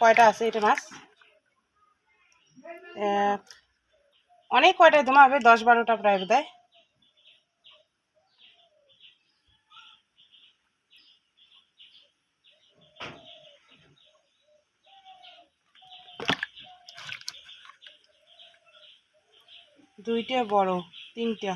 কয়টা আছে এটা মাছ? অনেক কয়টায় তোমার হবে? দশ বারোটা প্রায় হয় দুইটা বড়, তিনটা।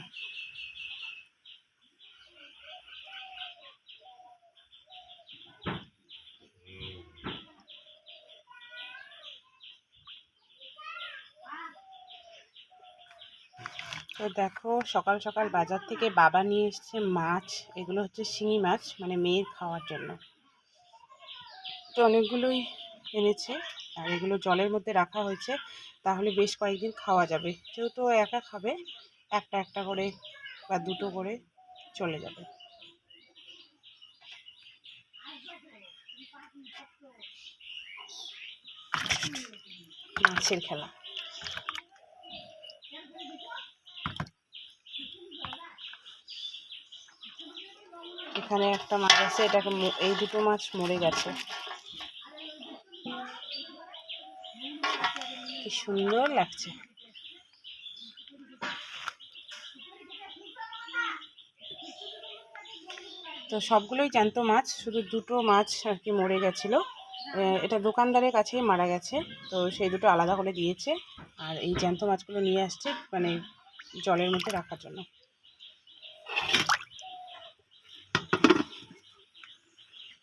তো দেখো, সকাল সকাল বাজার থেকে বাবা নিয়ে এসেছে মাছ। এগুলো হচ্ছে শিঙি মাছ মানে মেয়ের খাওয়ার জন্য। তো অনেকগুলোই এনেছে, আর এগুলো জলের মধ্যে রাখা হয়েছে। তাহলে বেশ কয়েকদিন খাওয়া যাবে। যেহেতু একা খাবে, একটা একটা করে বা দুটো করে চলে যাবে। মাছের খেলা। এখানে একটা মাছ আছে, এটাকে এই দুটো মাছ মরে গেছে। কি সুন্দর লাগছে। তো সবগুলোই জ্যান্ত মাছ, শুধু দুটো মাছ আর কি মরে গেছিল। এটা দোকানদারের কাছেই মারা গেছে, তো সেই দুটো আলাদা করে দিয়েছে। আর এই জ্যান্ত মাছগুলো নিয়ে আসছে মানে জলের মধ্যে রাখার জন্য।